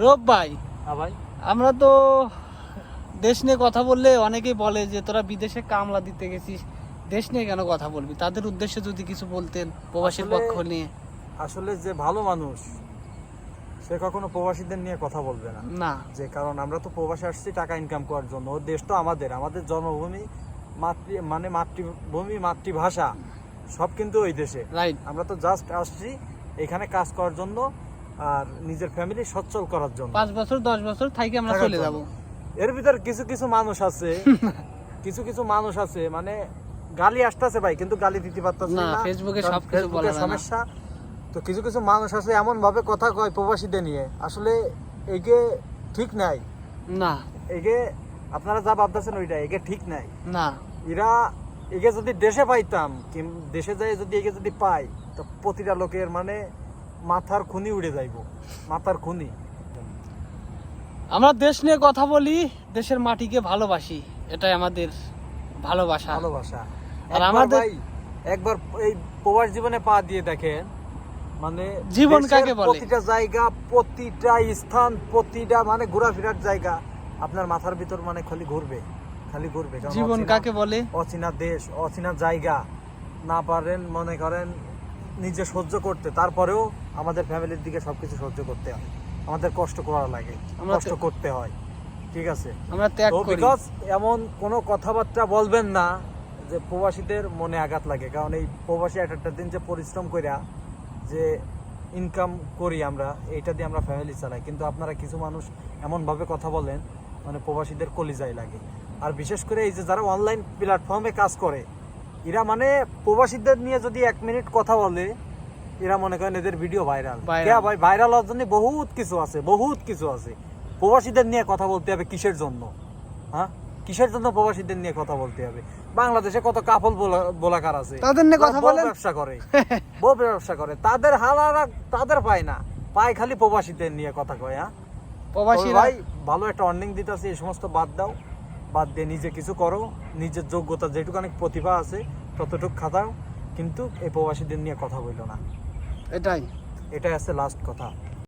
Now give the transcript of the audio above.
রব ভাই হ্যাঁ ভাই। আমরা তো দেশ নিয়ে কথা বললে অনেকেই বলে যে তোরা বিদেশে কামলা দিতে গেছিস দেশ নিয়ে কেন কথা বলবি? তাদের উদ্দেশ্যে যদি কিছু বলতেন প্রবাসীর পক্ষ নিয়ে। আসলে যে ভালো মানুষ সে কখনো প্রবাসীদের নিয়ে কথা বলবে না। না। যে কারণ আমরা তো প্রবাসে আসছি টাকা ইনকাম করার জন্য। ওর দেশ তো আমাদের আমাদের জন্মভূমি মাতৃ মানে মাতৃভূমি মাতৃভাষা সব কিন্তু ওই দেশে। রাইট আমরা তো জাস্ট আসছি এখানে কাজ করার জন্য। আর নিজের ফ্যামিলি সচ্ছল করার জন্য। পাঁচ বছর দশ বছর থাকি আমরা চলে যাব। এর ভিতর কিছু কিছু মানুষ আছে কিছু কিছু মানুষ আছে মানে গালি আসতেছে ভাই কিন্তু গালি দিতে পারতেছে না, ফেসবুকে সবকিছু ফেসবুকে বলা সমস্যা। তো কিছু কিছু মানুষ আছে এমন ভাবে কথা কয় প্রবাসীদের নিয়ে। আসলে এগে ঠিক নাই। না। এগে আপনারা যা ভাবতেছেন ওইটা এগে ঠিক নাই। না। এরা এগে যদি দেশে পাইতাম দেশে যাই যদি এগে যদি পাই তো প্রতিটা লোকের মানে মাথার খুনি উড়ে যাইব। মাথার খুনি। আমরা দেশ নিয়ে কথা বলি দেশের মাটিকে ভালোবাসি এটাই আমাদের ভালোবাসা। ভালোবাসা। আর আমাদের- একবার এই প্রবাস জীবনে পা দিয়ে দেখেন মানে জীবন কাকে বলে? প্রতিটা জায়গা প্রতিটা স্থান প্রতিটা মানে ঘোরাফেরার জায়গা আপনার মাথার ভিতর মানে খালি ঘুরবে খালি ঘুরবে। জীবন কাকে বলে? অচেনা দেশ অচেনা জায়গা না পারেন মনে করেন নিজে সহ্য করতে তারপরেও আমাদের ফ্যামিলির দিকে সবকিছু সহ্য করতে হয়। আমাদের কষ্ট করা লাগে কষ্ট করতে হয় ঠিক আছে? আমরা ত্যাগ করি। বিকজ এমন কোনো কথাবার্তা বলবেন না যে প্রবাসীদের মনে আঘাত লাগে। কারণ এই প্রবাসী এক একটা দিন যে পরিশ্রম কইরা যে ইনকাম করি আমরা এইটা দিয়ে আমরা ফ্যামিলি চালাই। কিন্তু আপনারা কিছু মানুষ এমনভাবে কথা বলেন মানে প্রবাসীদের কলিজাই লাগে। আর বিশেষ করে এই যে যারা অনলাইন প্ল্যাটফর্মে কাজ করে এরা মানে প্রবাসীদের নিয়ে যদি এক মিনিট কথা বলে এরা মনে করেন এদের ভিডিও ভাইরাল ভাই? ভাইরাল হওয়ার জন্য বহুত কিছু আছে বহুত কিছু আছে। প্রবাসীদের নিয়ে কথা বলতে হবে কিসের জন্য? হ্যাঁ? কিসের জন্য প্রবাসীদের নিয়ে কথা বলতে হবে? বাংলাদেশে কত কাপল বোলাকার আছে। তাদের নিয়ে কথা বলেন। ব্যবসা করে। বউ ব্যবসা করে। তাদের হালারা তাদের পায় না। পায় খালি প্রবাসীদের নিয়ে কথা কয় হ্যাঁ? তবে প্রবাসীরা। ভাই ভালো একটা অর্নিং দিতেছে এই সমস্ত বাদ দাও। বাদ দিয়ে নিজে কিছু করো। নিজের যোগ্যতা যেটুকু অনেক প্রতিভা আছে ততটুকু খাতাও কিন্তু এই প্রবাসীদের নিয়ে কথা বলল না। এটাই। এটাই আছে লাস্ট কথা।